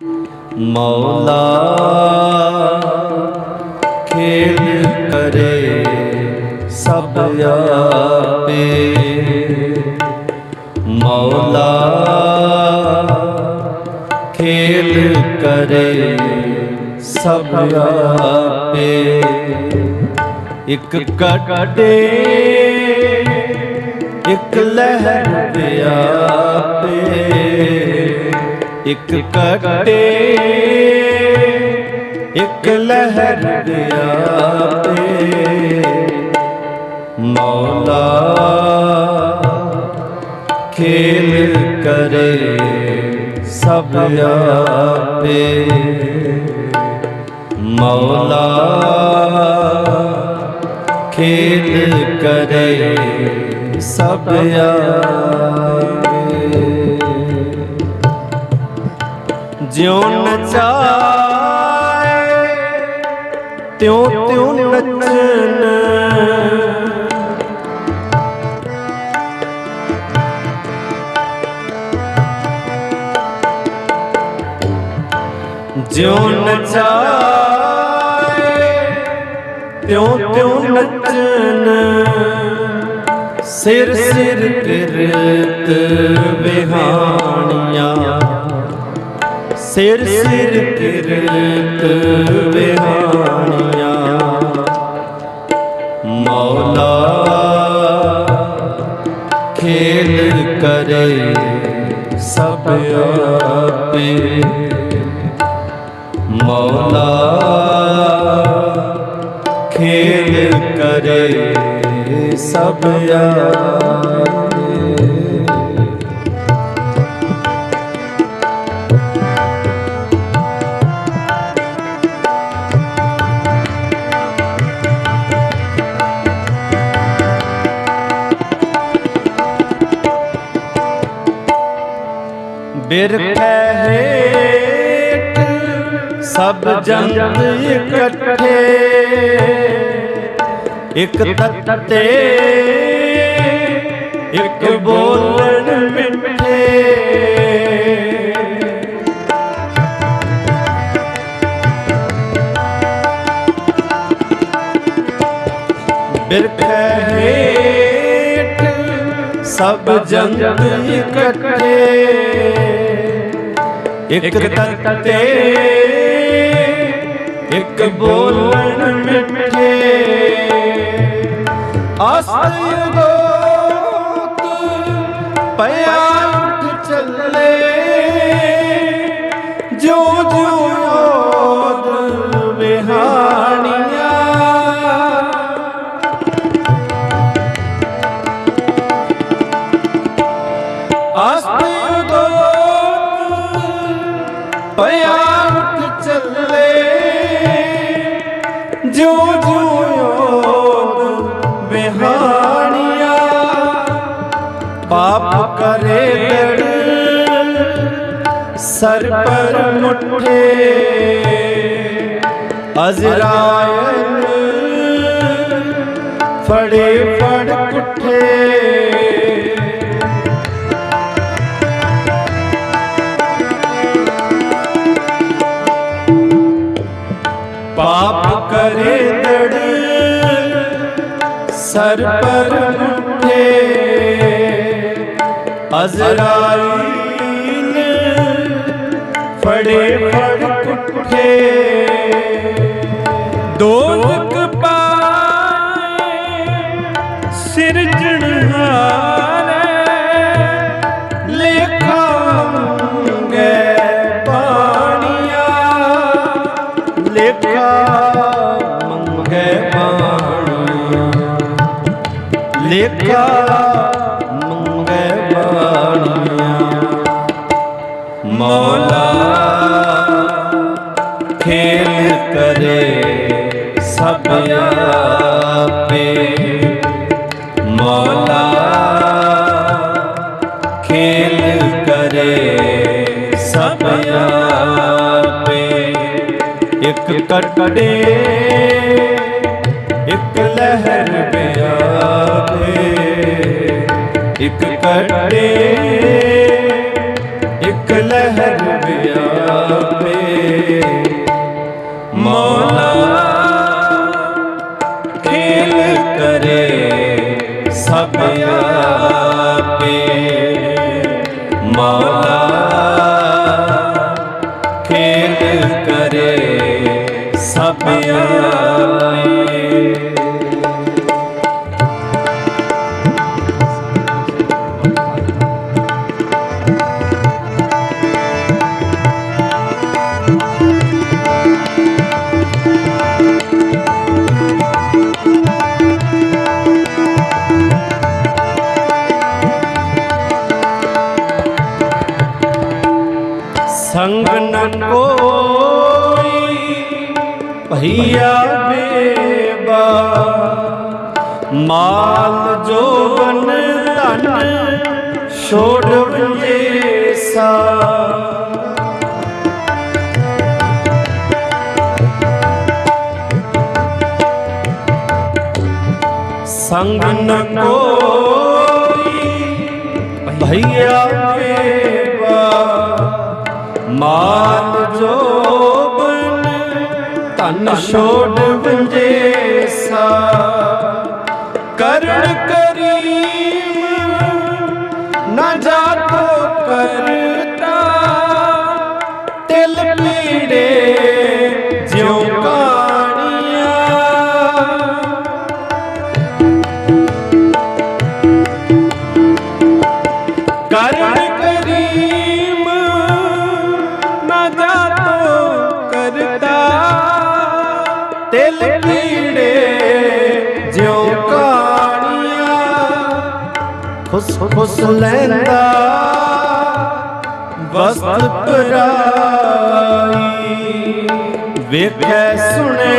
ਮੌਲਾ ਖੇਲ ਕਰੇ ਸਭ ਆਪੇ। ਮੌਲਾ ਖੇਲ ਕਰੇ ਸਭ ਆਪੇ। ਇੱਕ ਕਟੇ, ਇੱਕ ਲਹਿਰ ਵਿਆਪੇ ਇੱਕ ਕੱਢੇ ਇੱਕ ਲਹਿਰ ਵਿਆਪੇ ਮੌਲਾ ਖੇਲ ਕਰੇ ਸਭ ਆਪੇ। ਮੌਲਾ ਖੇਲ ਕਰੇ ਸਭ ਆਪੇ। ਜਿਉ ਨਚਾਏ ਤਿਉ ਤਿਉ ਨਚਨ ਜਿਉ ਨਚਾਏ ਤਿਉ ਤਿਉ ਨਚਨ ਸਿਰ ਸਿਰ ਕਿਰਤ ਵਿਹਾਣੀਆਂ। ਸਿਰ ਸਿਰ ਕਿਰਤ ਵਿਹਾਣੀਆਂ। ਮੌਲਾ ਖੇਲ ਕਰੇ ਸਭ ਆਪੇ। ਮੌਲਾ ਖੇਲ ਕਰੇ ਸਭ ਆਪੇ। ਜੰਤ ਇਕੱਠੇ। ਇੱਕ ਤੱਤੇ ਇੱਕ ਬੋਲਣ ਮਿੱਠੇ। ਬਿਰਖੈ ਹੇਠ ਸਭ ਜੰਤ ਇਕੱਠੇ। ਇੱਕ ਤੱਤੇ ਇੱਕ ਬੋਲਣ ਮਿੱਠੇ ਆਸਰੇ ਦੋਤ ਪਿਆ ਓਦ ਪਾਪ ਕਰੇ ਦੜ ਸਰ ਪਰ ਮੁੱਠੇ। ਅਜ਼ਰਾਇਲ ਫੜੇ ਫੜ ਸਰ ਪਰ ਮੁੱਠੇ ਅਜ਼ਰਾਈਲ ਫੜੇ ਲੇਖਾ ਮੰਗੇ ਬਾਣੀਆਂ। ਮੌਲਾ ਖੇਲ ਕਰੇ ਸਭ ਆਪੇ। ਮੌਲਾ ਖੇਲ ਕਰੇ ਸਭ ਆਪੇ। ਇੱਕ ਕਟੜੇ ਪਿਆਵੇ ਇੱਕ ਕਟੜੇ ਇੱਕ ਲਹਿਰ ਵਿਆਪੇ। ਮੌਲਾ ਖੇਲ ਕਰੇ ਸਭ ਆਪੇ। ਮੌਲਾ ਖੇਲ ਕਰੇ ਸਭ ਆਪੇ ਭਈਆ ਬੇਬਾ ਮਾਲ ਜੋਬਨ ਧਨ ਛੋੜ ਵੰਜੇਸਾ ਸੰਗ ਨ ਕੋਈ ਭਈਆ ਬੇਬਾ ਮਾਲ ਧਨ ਤਿਲ ਕੀੜੇ ਜਿਉ ਕਾਣੀਆਂ ਖੁਸ ਖੁਸ ਲੈਂਦਾ। ਵਸਤ ਪਰਾਈ ਵੇਖੈ ਸੁਣੇ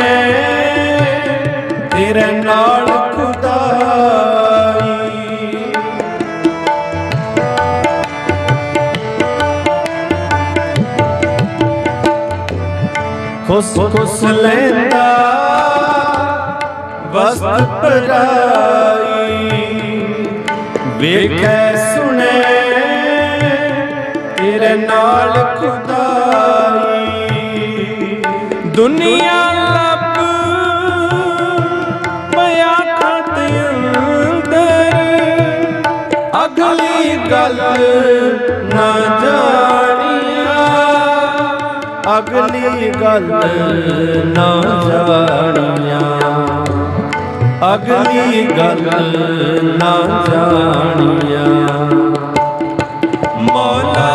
ਤੇਰੇ ਨਾਲ ਖੁਸ ਖੁਸ ਲੈਂਦਾ, ਵਸਤ ਪਰਾਈ ਵੇਖੈ ਸੁਣੇ, ਤੇਰੇ ਨਾਲ ਖੁਦਾਈ। ਦੁਨੀਆ ਲੱਭ ਪਿਆ ਅਗਲੀ ਗੱਲ ਨਾ ਜਾਣੀਆਂ। ਅਗਲੀ ਗੱਲ ਨਾ ਜਾਣੀਆਂ। ਅਗਲੀ ਗੱਲ ਨਾ ਜਾਣੀਆਂ ਮੌਲਾ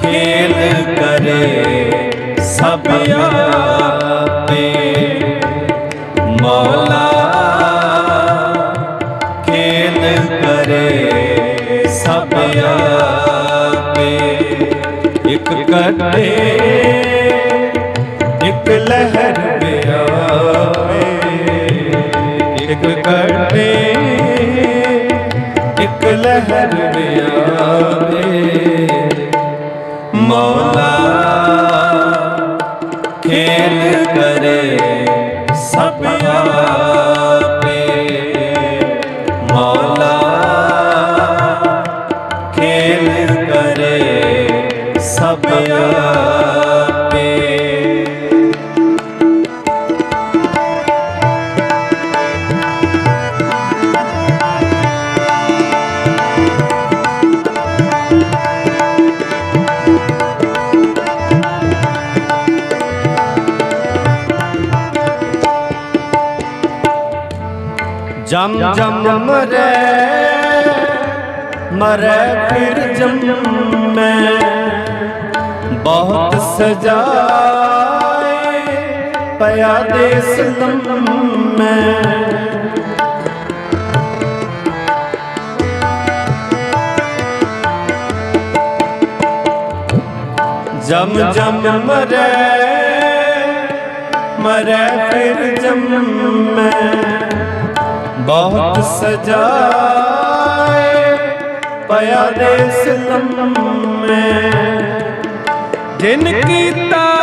ਖੇਲ ਕਰੇ ਸਭ ਆਪੇ ਮੌਲਾ ਖੇਲ ਕਰੇ ਸਭ ਆਪੇ। ਇੱਕ ਕੱਟੇ ਇੱਕ ਲਹਿਰ ਵਿਆਵੇ ਇੱਕ ਕੱਟੇ ਇੱਕ ਲਹਿਰ ਵਿਆਵੇ ਮੌਲਾ ਜਮ ਜਮ ਮਰੇ ਮਰੇ ਫਿਰ ਜੰਮੈ। ਬਹੁਤ ਸਜਾਏ ਪਿਆ ਦੇਸ ਲੰਮੈ। ਜਮ ਜਮ ਮਰੈ ਮਰੈ ਫਿਰ ਜੰਮੈ। ਬਹੁਤ ਸਜਾਏ ਪਿਆ ਦੇਸ ਲੰਮੇ। ਜਿਨ ਕੀਤਾ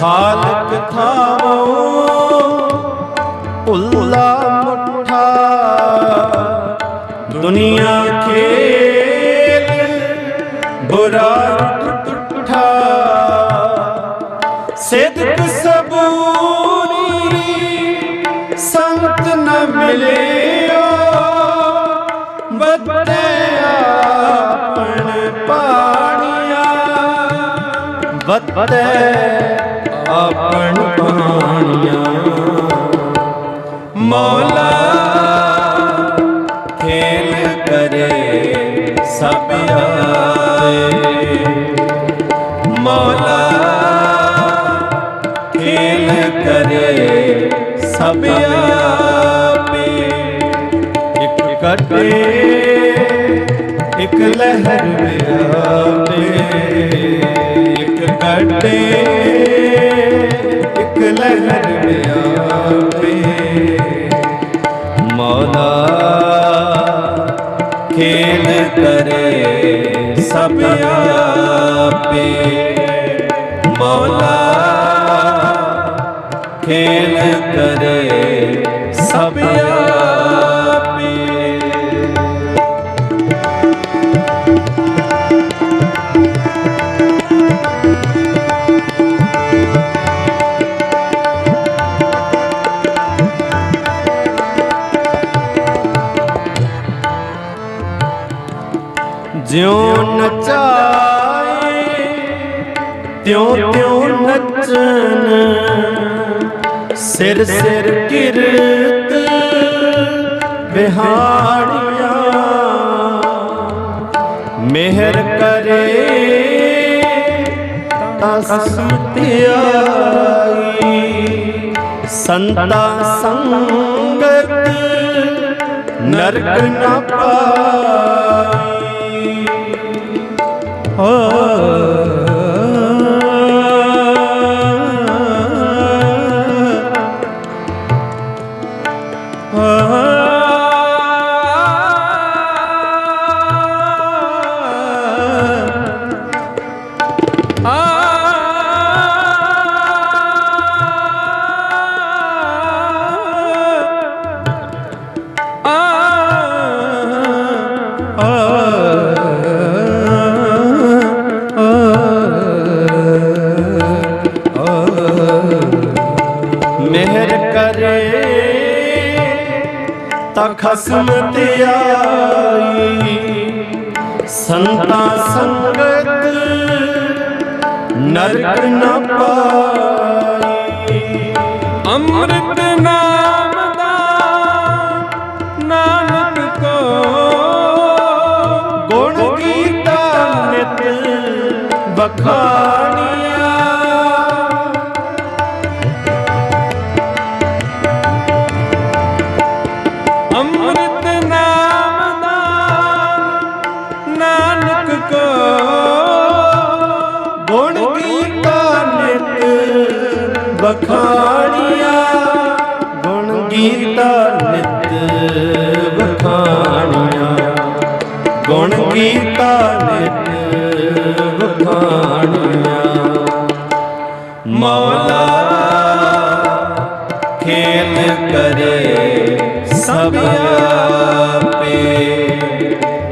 ਖਾਲਕ ਥਾਮੋ ਭੁੱਲਾ ਮੁਠਾ। ਦੁਨੀਆ ਖੇਲ, ਬੁਰਾ ਟੁੱਟਾ ਸਿਦਕ ਸਬੂਰੀ ਸੰਤ ਨ ਮਿਲਿਓ। ਬਤੇ ਆਪਣ ਪਾਣੀਆਂ ਬਤੇ ਆਪਣ ਪਾਣੀਆਂ। ਮੌਲਾ, ਖੇਲ ਕਰੇ ਸਭ ਆਏ ਮੌਲਾ, ਖੇਲ ਕਰੇ ਸਭ ਆਪੇ। ਇੱਕ ਕੱਟੇ, ਇੱਕ ਲਹਿਰ ਵਿਆਪੇ ਕੱਟੇ ਇੱਕ ਲਹਿਰ ਵਿਆਪੇ ਮੌਲਾ ਖੇਲ ਕਰੇ ਸਭ ਆਪੇ। ਮੌਲਾ ਖੇਲ ਕਰੇ ਸਭ ਸਿਰ ਸਿਰ ਕਿਰਤ ਬਿਹਾੜੀਆਂ ਮਿਹਰ ਕਰੇ ਤਸਮਤਿ ਆਈ। ਸੰਤਾ ਸੰਗਤ ਨਰਕ ਨਾ ਪਾਈ। ਹੋ ਤਾਂ ਖਸਮ ਤੇ ਆਈ। ਸੰਤਾ ਸੰਗਤ ਨਰਕ ਨਾ ਪਾਈ। ਅੰਮ੍ਰਿਤ ਨਾਮ ਦਾ ਨਾਨਕ ਕੋ ਗੁਣ ਕੀਤਾ ਨਿਤ ਬਖਾਣੀਆਂ ਗੀਤਾ ਨਿਤ ਬਖਾਣੀਆਂ ਮੌਲਾ ਖੇਲ ਕਰੇ ਸਭ ਆਪੇ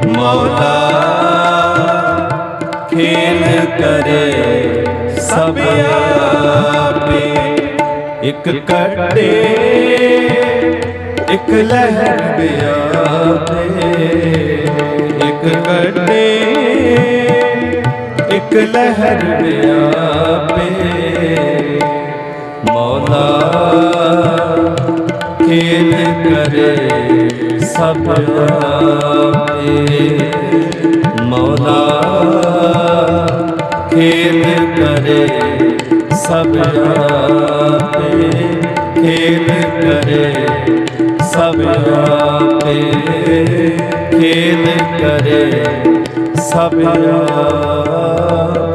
ਮੌਲਾ ਖੇਲ ਕਰੇ ਸਭ ਆਪੇ ਇੱਕ ਕੱਟੇ ਇੱਕ ਲਹਿਰ ਬਿਆਪੇ ਕੱਟੇ ਇੱਕ ਲਹਿਰ ਵਿਆਪੇ ਮੌਲਾ ਖੇਲ ਕਰੇ ਸਭ ਆਪੇ। ਮੌਲਾ ਖੇਲ ਕਰੇ ਸਭ ਆਪੇ। ਖੇਲ ਕਰੇ ਸਭ ਆਪੇ ਖੇਲ ਕਰੇ ਸਭ ਆਪੇ